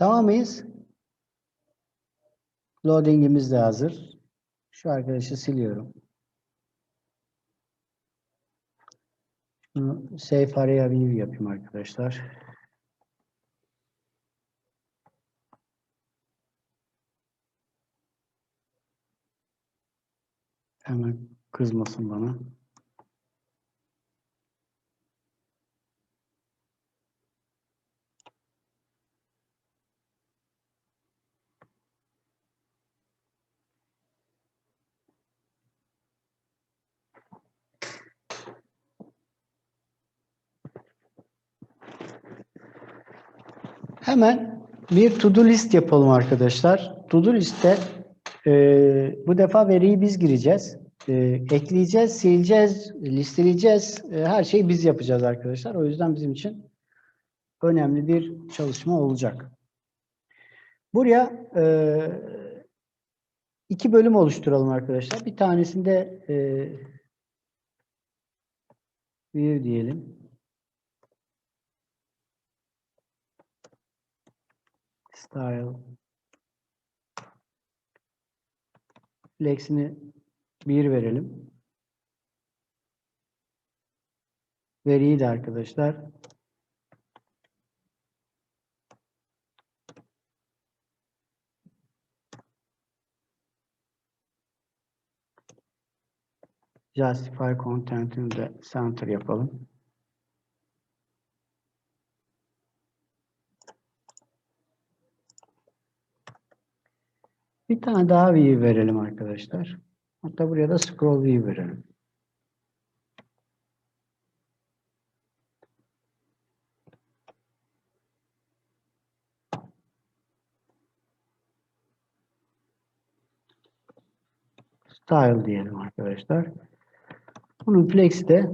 Tamam mıyız? Loading'imiz de hazır. Şu arkadaşı siliyorum. Safe Area View yapayım arkadaşlar. Hemen kızmasın bana. Hemen bir to-do list yapalım arkadaşlar. To-do liste e, bu defa veriyi biz gireceğiz. E, ekleyeceğiz, sileceğiz, listeleyeceğiz. E, her şeyi biz yapacağız arkadaşlar. O yüzden bizim için önemli bir çalışma olacak. Buraya e, iki bölüm oluşturalım arkadaşlar. Bir tanesinde e, view diyelim. Style. Flex'ini 1 verelim. Veriyi de arkadaşlar justify content'ini de center yapalım. Bir tane daha view verelim arkadaşlar. Hatta buraya da scroll view verelim. Style diyelim arkadaşlar. Bunun flex de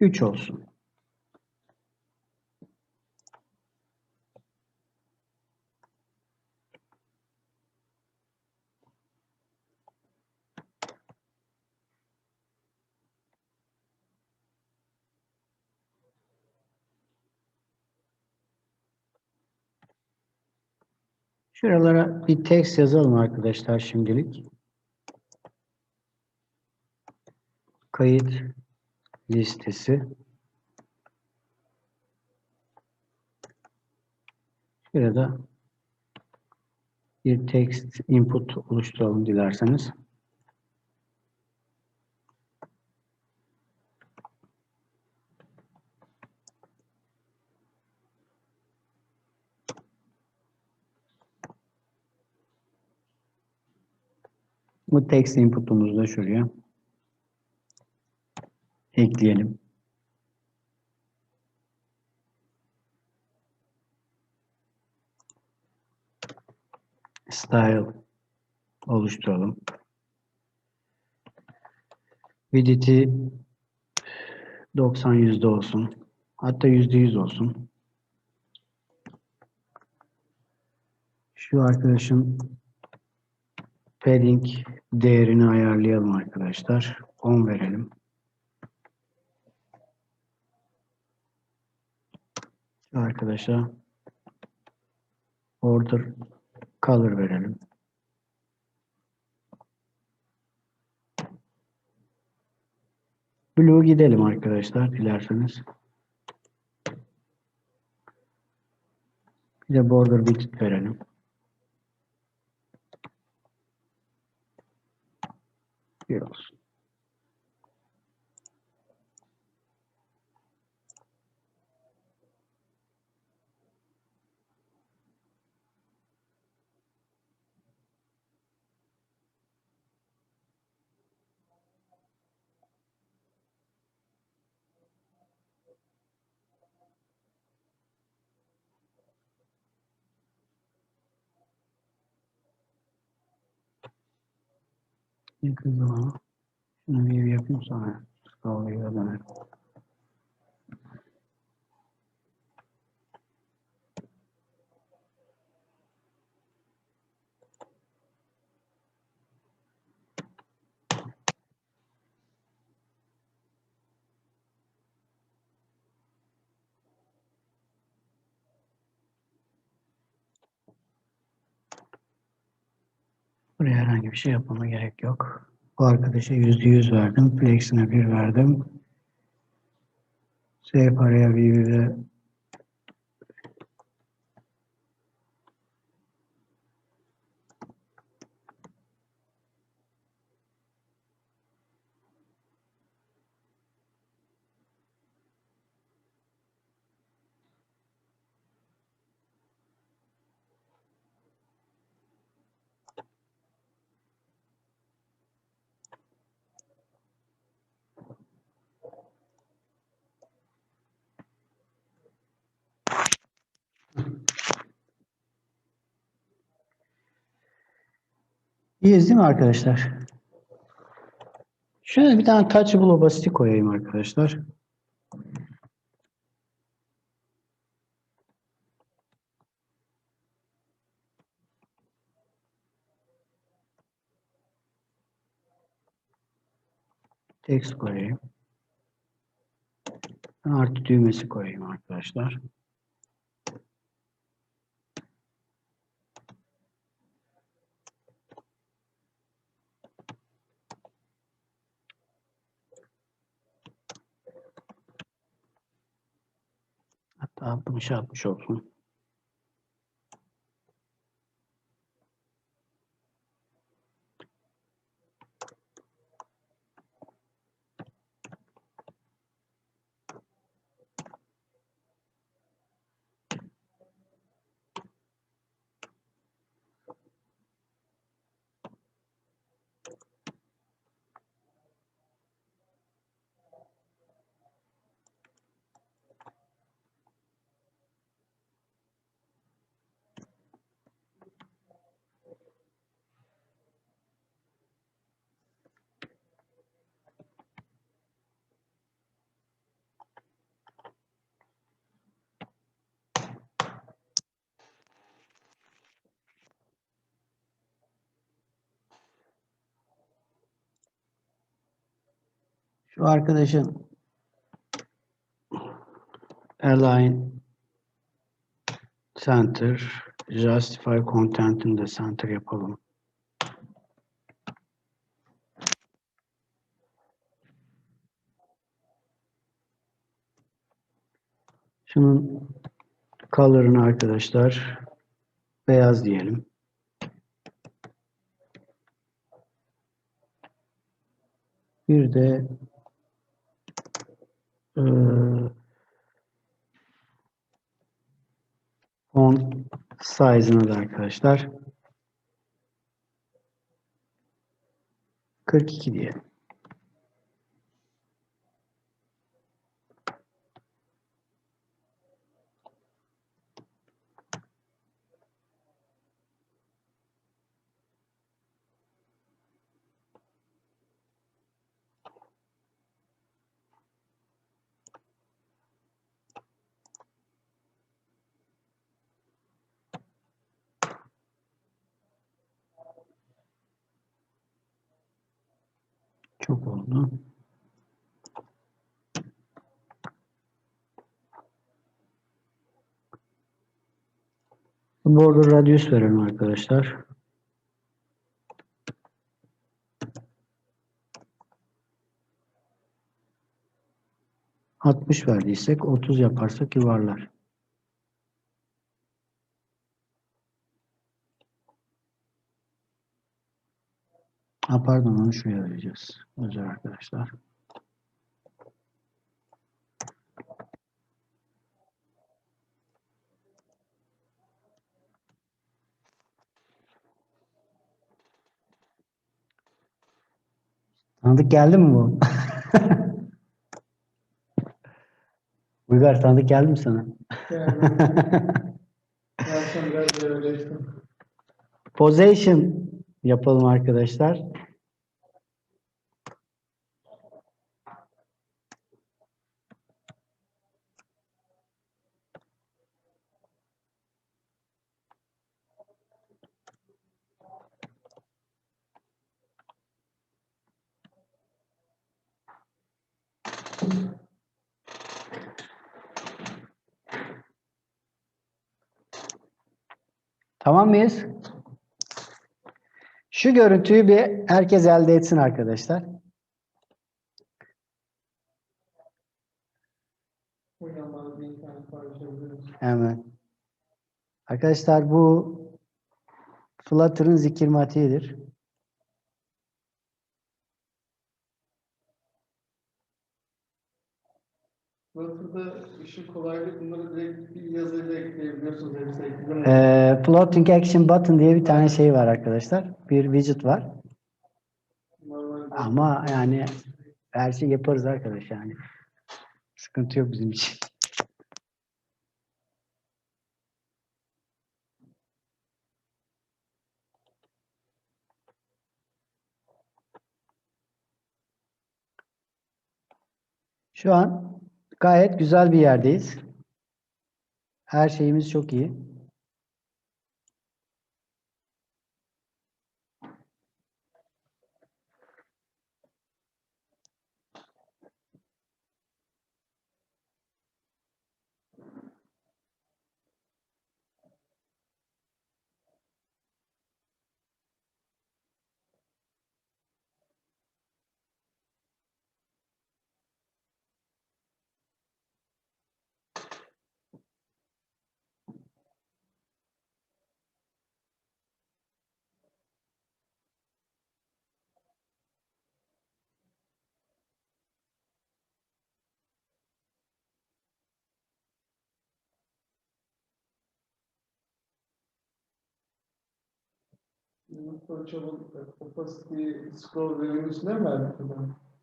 3 olsun. Şuralara bir text yazalım arkadaşlar şimdilik. Kayıt listesi. Şurada bir text input oluşturalım dilerseniz. Bu text input'umuzu da şuraya ekleyelim. Style oluşturalım. Width'i 90 yüzde olsun. Hatta yüzde yüz olsun. Şu arkadaşın padding değerini ayarlayalım arkadaşlar. 10 verelim. Şu arkadaşa order color verelim. Blue gidelim arkadaşlar dilerseniz. Bir de border width verelim. Bir olsun. Yakın zamana. Şunu bir yapayım sonra. Scroll'u Buraya herhangi bir şey yapmama gerek yok. Bu arkadaşa yüzde yüz verdim. Flex'ine bir verdim. S paraya bir de İyiyiz değil mi arkadaşlar? Şöyle bir tane touchable opacity koyayım arkadaşlar. Text koyayım. Artı düğmesi koyayım arkadaşlar. Bunu şey yapmış olsun. Şu arkadaşın align center justify content'ini de center yapalım. Şunun color'ını arkadaşlar beyaz diyelim. Bir de eee font size'ını da arkadaşlar 42 diyelim. Çok oldu. Border radius verelim arkadaşlar. Altmış verdiysek 30 yaparsak yuvarlar. Ha pardon onu şuraya vereceğiz. Özür arkadaşlar. Tanıdık geldi mi bu? Uygar tanıdık geldi mi sana? Öyleydim. Position yapalım arkadaşlar. Tamam mıyız? Şu görüntüyü bir herkes elde etsin arkadaşlar. Hemen. Arkadaşlar bu Flutter'ın zikirmatiğidir. Flutter'da işin kolaylığı bunları direkt bir yazıyla ekleyebiliyorsunuz. Hepsi. Ee, Floating Action Button diye bir tane şey var arkadaşlar. Bir widget var. Ama yani her şey yaparız arkadaş yani. Sıkıntı yok bizim için. Şu an gayet güzel bir yerdeyiz. Her şeyimiz çok iyi.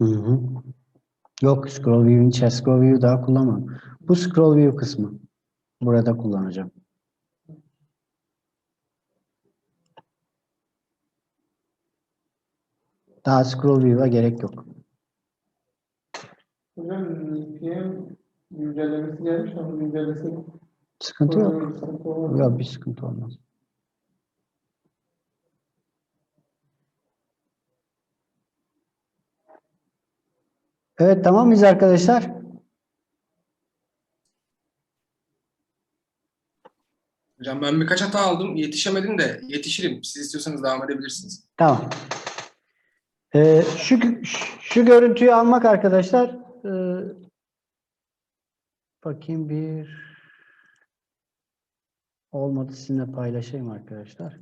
Hı hı. Yok scroll view'in içerisinde scroll view daha kullanmam. Bu scroll view kısmı. Burada kullanacağım. Daha scroll view'a gerek yok. Hocam NPM güncellemesi gelmiş ama güncellemesi Sıkıntı yok. Yok bir sıkıntı olmaz. Evet tamam mıyız arkadaşlar? Hocam ben birkaç hata aldım. Yetişemedim de yetişirim. Siz istiyorsanız devam edebilirsiniz. Tamam. Ee, şu, şu görüntüyü almak arkadaşlar e, bakayım bir olmadı sizinle paylaşayım arkadaşlar.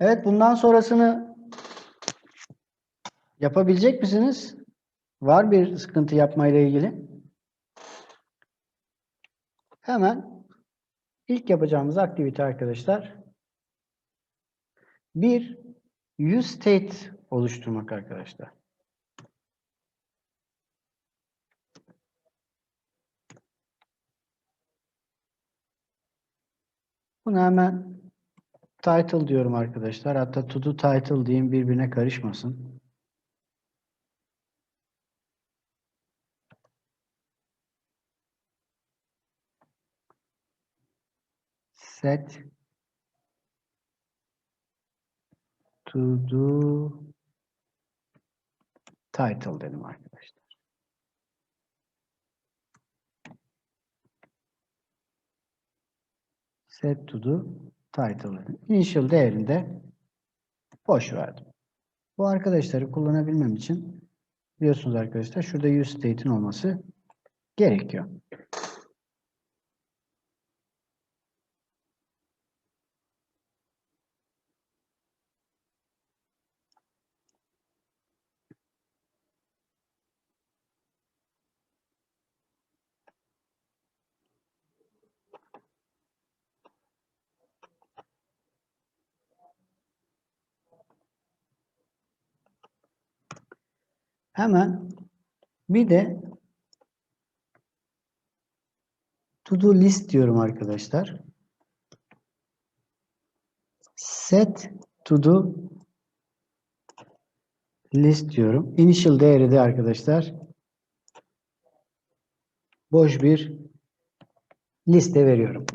Evet, bundan sonrasını yapabilecek misiniz? Var bir sıkıntı yapmayla ilgili. Hemen ilk yapacağımız aktivite arkadaşlar bir use state oluşturmak arkadaşlar. Bunu hemen title diyorum arkadaşlar. Hatta to do title diyeyim birbirine karışmasın. Set to do title dedim arkadaşlar. Set to do title dedim. Initial değerinde boş verdim. Bu arkadaşları kullanabilmem için biliyorsunuz arkadaşlar şurada use state'in olması gerekiyor. Hemen bir de to do list diyorum arkadaşlar. Set to do list diyorum. Initial değeri de arkadaşlar boş bir liste veriyorum.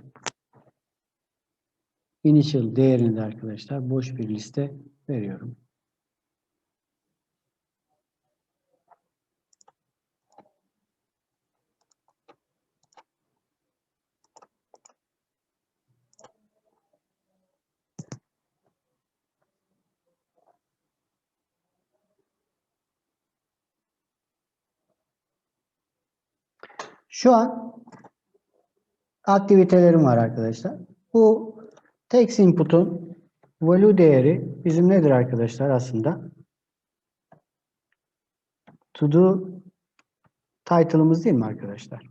Initial değerini de arkadaşlar boş bir liste veriyorum. Şu an aktivitelerim var arkadaşlar. Bu text input'un value değeri bizim nedir arkadaşlar aslında? To do title'ımız değil mi arkadaşlar?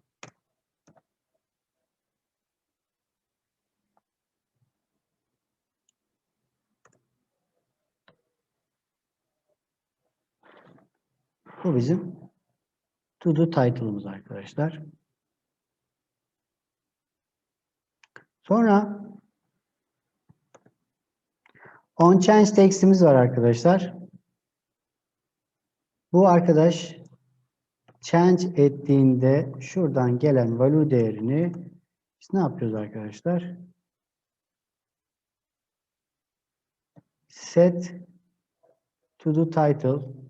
Bu bizim to do title'ımız arkadaşlar. Sonra on change text'imiz var arkadaşlar. Bu arkadaş change ettiğinde şuradan gelen value değerini biz ne yapıyoruz arkadaşlar? Set to do title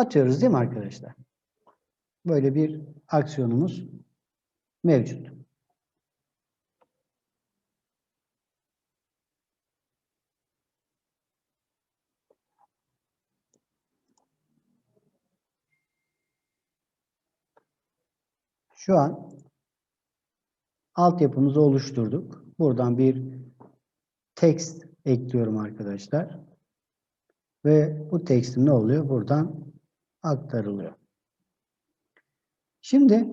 atıyoruz değil mi arkadaşlar? Böyle bir aksiyonumuz mevcut. Şu an altyapımızı oluşturduk. Buradan bir text ekliyorum arkadaşlar. Ve bu tekstim ne oluyor? Buradan aktarılıyor. Şimdi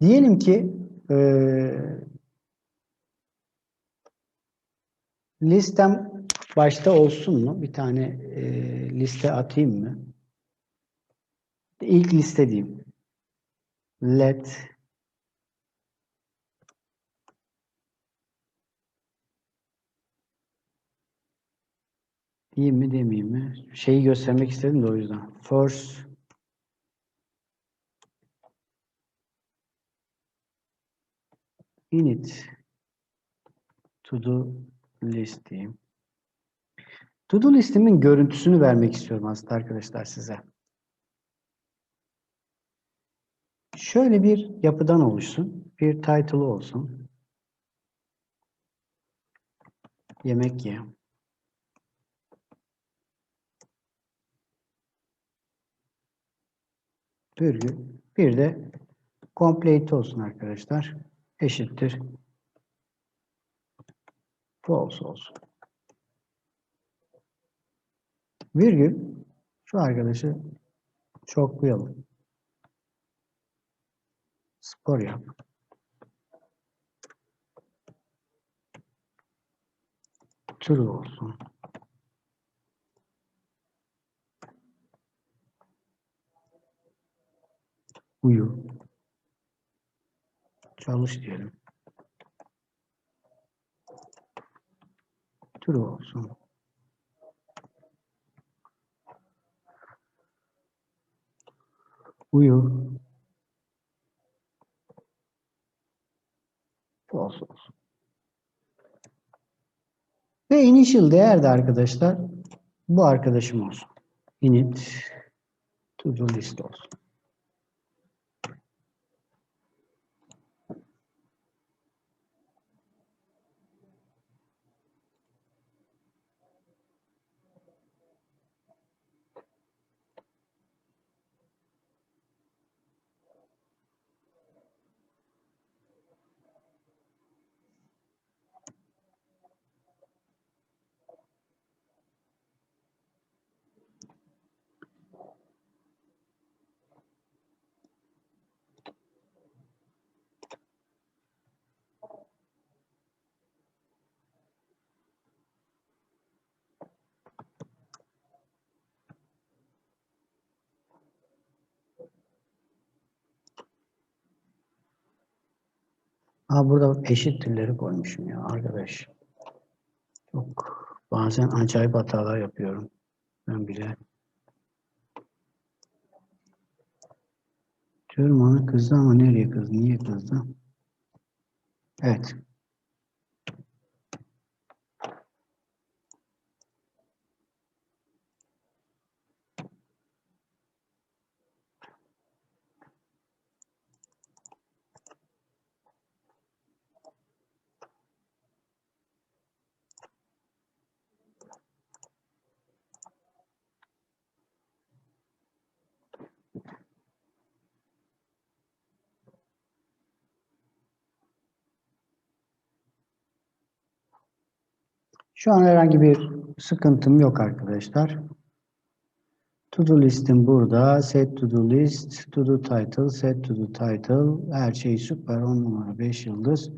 diyelim ki eee, listem başta olsun mu? Bir tane eee, liste atayım mı? İlk liste diyeyim. Let diyeyim mi demeyeyim mi? Şeyi göstermek istedim de o yüzden. First init to do list diyeyim. To do listimin görüntüsünü vermek istiyorum aslında arkadaşlar size. Şöyle bir yapıdan oluşsun. Bir title'ı olsun. Yemek ye. Virgül. Bir de complete olsun arkadaşlar. Eşittir. False olsun. Virgül. Şu arkadaşı çoklayalım. Spor yap. True olsun. Uyu. Çalış diyelim. True olsun. Uyu. False olsun. Ve initial değer de arkadaşlar bu arkadaşım olsun. Init to do list olsun. Ha burada eşittirleri koymuşum ya arkadaş. Çok bazen acayip hatalar yapıyorum. Ben bile. Diyorum ona kızdı ama nereye kızdı? Niye kızdı? Evet. Şu an herhangi bir sıkıntım yok arkadaşlar. To do listim burada. Set to do list, to do title, set to do title. Her şey süper. 10 numara 5 yıldız.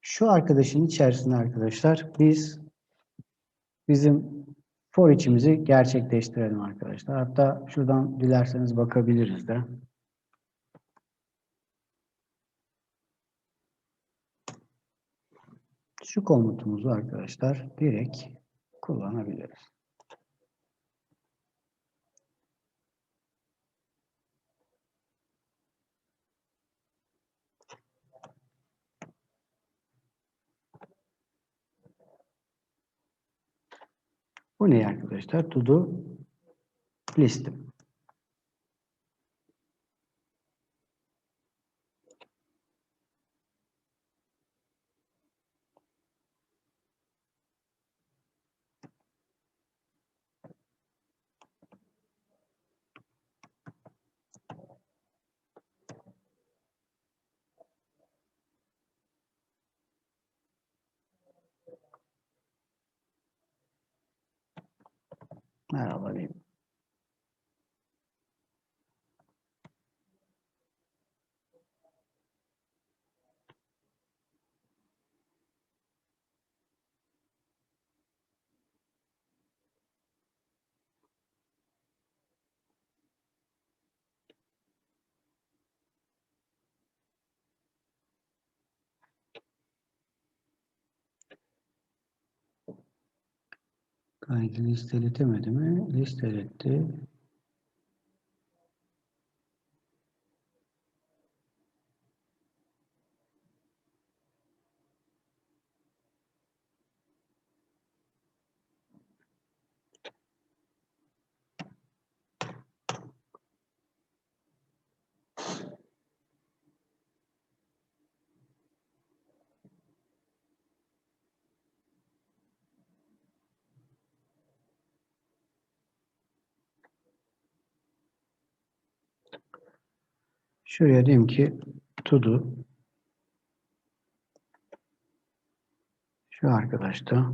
Şu arkadaşın içerisinde arkadaşlar biz bizim for içimizi gerçekleştirelim arkadaşlar. Hatta şuradan dilerseniz bakabiliriz de. Şu komutumuzu arkadaşlar direkt kullanabiliriz. Bu ne arkadaşlar? To do listim. Hallelujah Kaydı listeletemedi mi? Listeletti. Şuraya diyeyim ki to do. Şu arkadaşta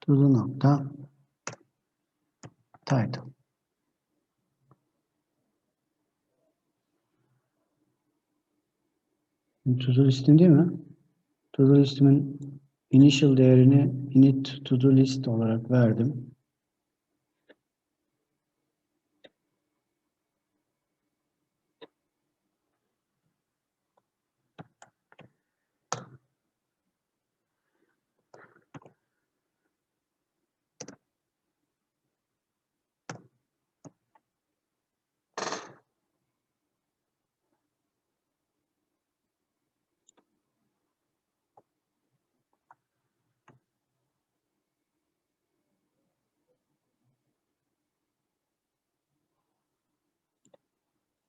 to do nokta title. To do listim değil mi? To do listimin initial değerini init to do list olarak verdim.